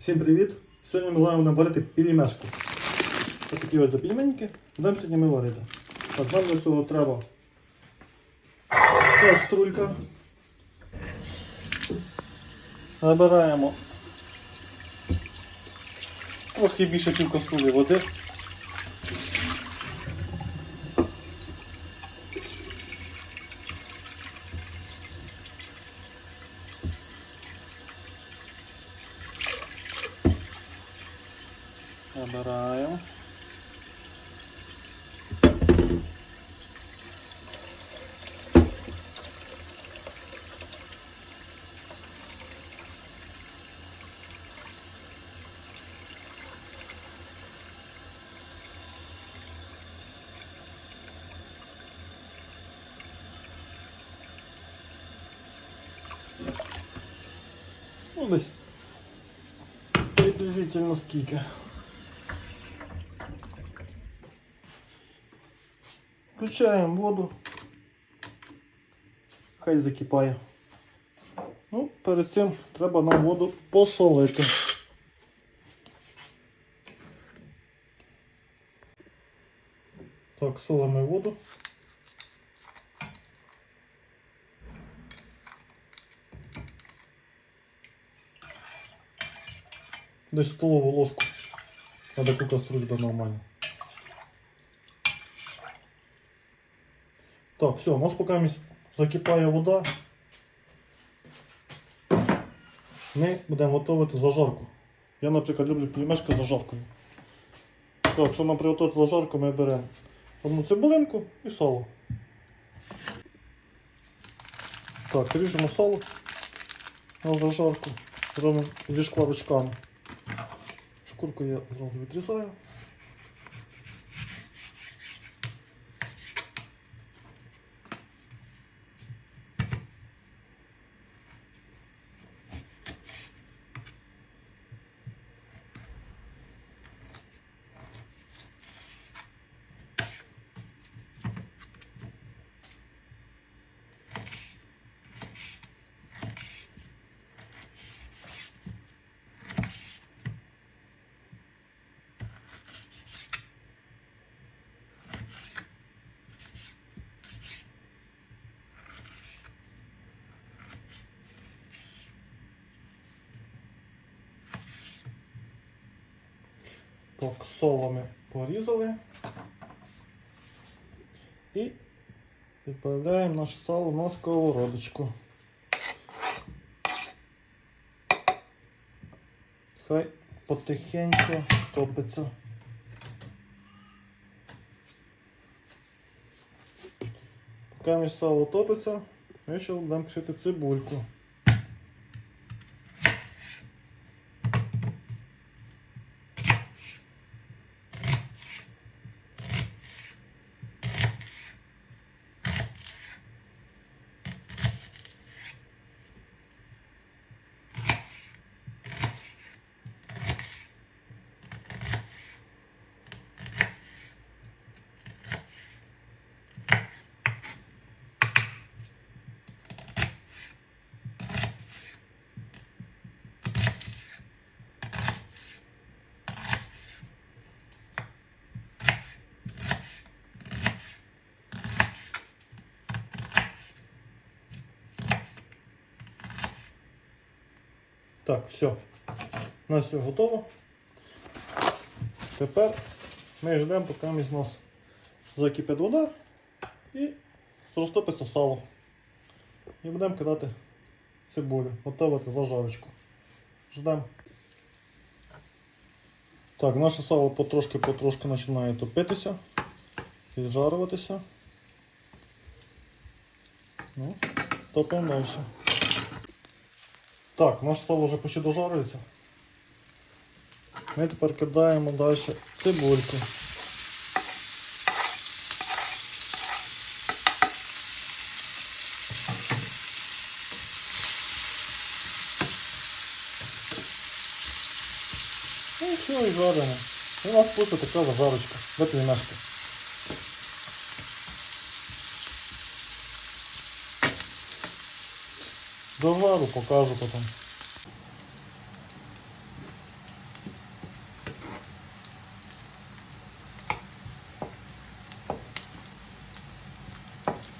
Всім привіт! Сьогодні ми будемо варити пельмешки. Ось такі ось пельменьки. Будемо сьогодні ми варити. Так, нам для цього треба каструлька. Набираємо трохи більше пів каструлі води. Набираємо. Ну, десь приблизительно скільки. Включаємо воду. Хай закипає. Ну, перед цим треба нам воду посолити. Так, солимо воду. Десь столову ложку. Надо таку кастрюльку нормально. Все, у нас поки закипає вода. Ми будемо готувати зажарку. Я, наприклад, люблю пельмешки з зажаркою. Так, щоб нам приготувати зажарку, ми беремо одну цибулинку і сало. Так, ріжемо сало на зажарку. Робимо зі шкварочками. Шкурку я зразу відрізаю. Так, соломи порізали. І відправляємо наше сало на сковородочку. Хай потихеньку топиться. Поки між сало топиться, ми ще будемо кшити цибульку. Так, все. У нас все готово. Тепер ми ждемо, поки з нас закипить вода і розтопиться сало. І будемо кидати цибулю, готувати зажарочку. Ждемо. Так, наше сало потрошки-потрошки починає топитися, піджарюватися. Ну, топимо далі. Так, наше сало вже почти дожарюється. Ми тепер кидаємо далі цибульку. Ну і все, і жаримо. І у нас буде така зажарочка. До пельмешки. Дожару, покажу потом.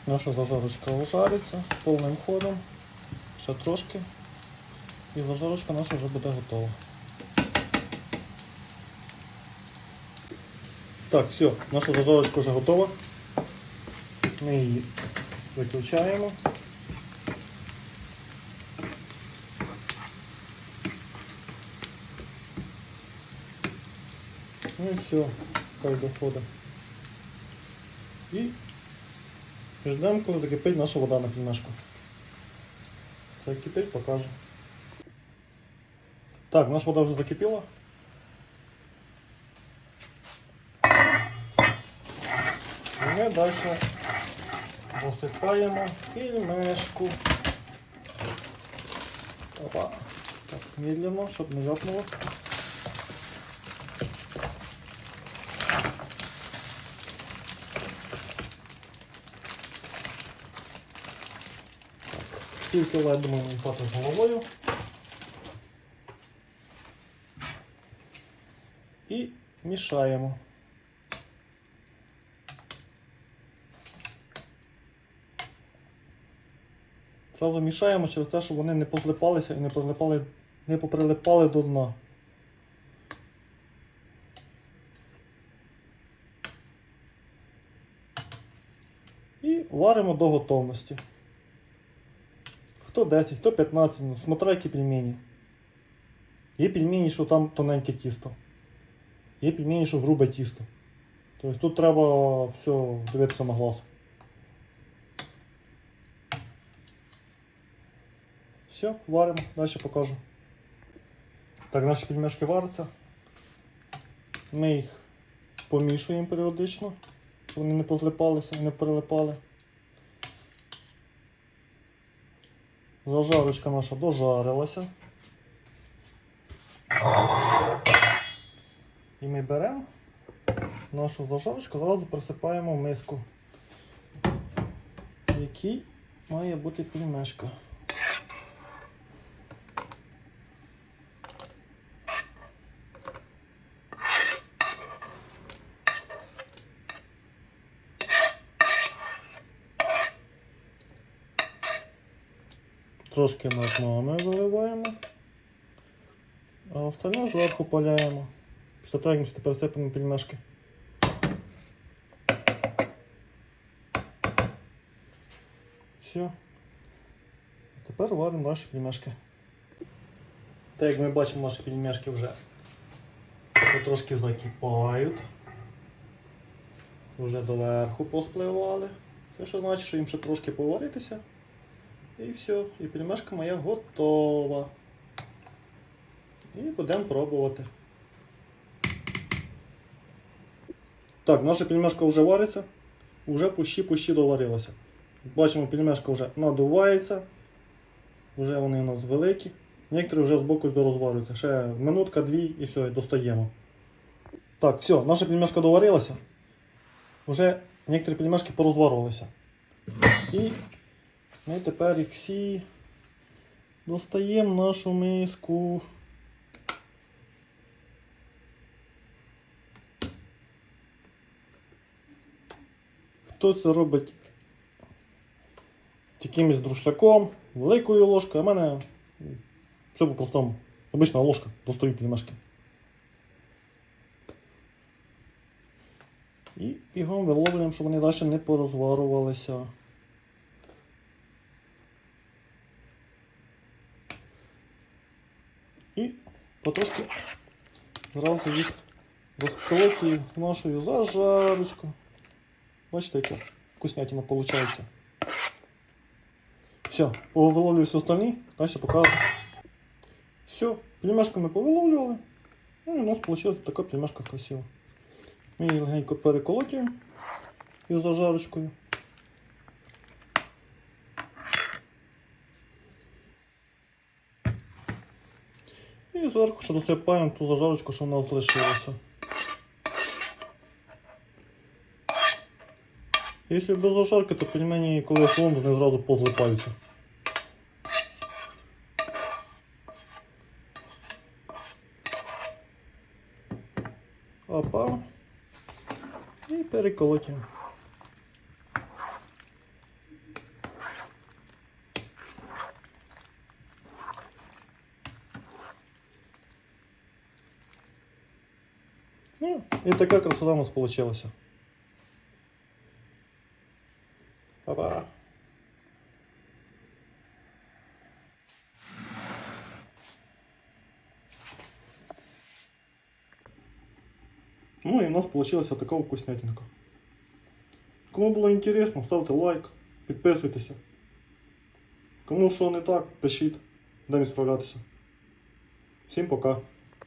Наша зажарочка ужарится повним ходом, ще трошки, И зажарочка наша уже буде готова. Так, все, наша зажарочка уже готова. Мы її выключаем. Ну і все, хай доходить. І ждемо, коли закипить наша вода на пельмешку. Це кипить, покажу. Так, наша вода вже закипіла. І ми далі засипаємо пельмешку. Опа. Так, медленно, щоб не ляпнуло. Тільки ледь думаю, не хватить головою. І мішаємо. Зразу мішаємо через те, щоб вони не позлипалися і не позлипали, не поприлипали до дна. І варимо до готовності. Хто 10, хто 15, ну, смотря які пельмені. Є пельмені, що там тоненьке тісто. Є пельмені, що грубе тісто. Тобто тут треба все дивитися на глаз. Все, варимо, далі покажу. Так, наші пельмешки варяться. Ми їх помішуємо періодично, щоб вони не позлипалися і не прилипали. Зажарочка наша дожарилася. І ми беремо нашу зажарочку, зразу присипаємо в миску, в якій має бути пельмешка. Трошки над нами виливаємо, а остальне зверху паляємо. Після того, як ми тепер пельмешки. Все. Тепер варимо наші пельмешки. Так як ми бачимо, наші пельмешки вже трошки закипають. Вже доверху поспливали. Це що значить, що їм ще трошки поваритися. І все, і пельмешка моя готова. І будемо пробувати. Так, наша пельмешка вже вариться, вже пущі-пущі доварилася. Бачимо, пельмешка вже надувається, вже вони у нас великі. Некоторі вже з боку дорозварюються. Ще минутка, дві і все, і достаємо. Так, все, наша пельмешка доварилася. Вже некоторі пельмешки порозварилися. І ми тепер їх всі достаємо нашу миску. Хтось робить якимось друшляком, великою ложкою, а в мене все по-простому. Обична ложка, достаю пельмешки. І бігом виловлюємо, щоб вони далі не порозварувалися. І потрошки зразу їх розколоті нашою зажарочкою. Бачите, яка вкуснятина виходить. Все, повиловлюю все остальні, далі покажу. Все, пельмешку ми повиловлювали. Ну і у нас вийшла така пельмешка красива. Ми її легенько переколотюємо із зажарочкою. Зверху ще досипаємо ту зажарочку, що в нас залишилося. Якщо без зажарки, то пельмені, коли охолонуть, вони зразу позлипаються. Опа. І переколотимо. Ну, і така красота у нас вийшла. Па-па. Ну и у нас получилась вот такая вкуснятинка. Кому було інтересно, ставте лайк, підписуйтеся. Кому що не так, пишіть, будемо справлятися. Всім пока.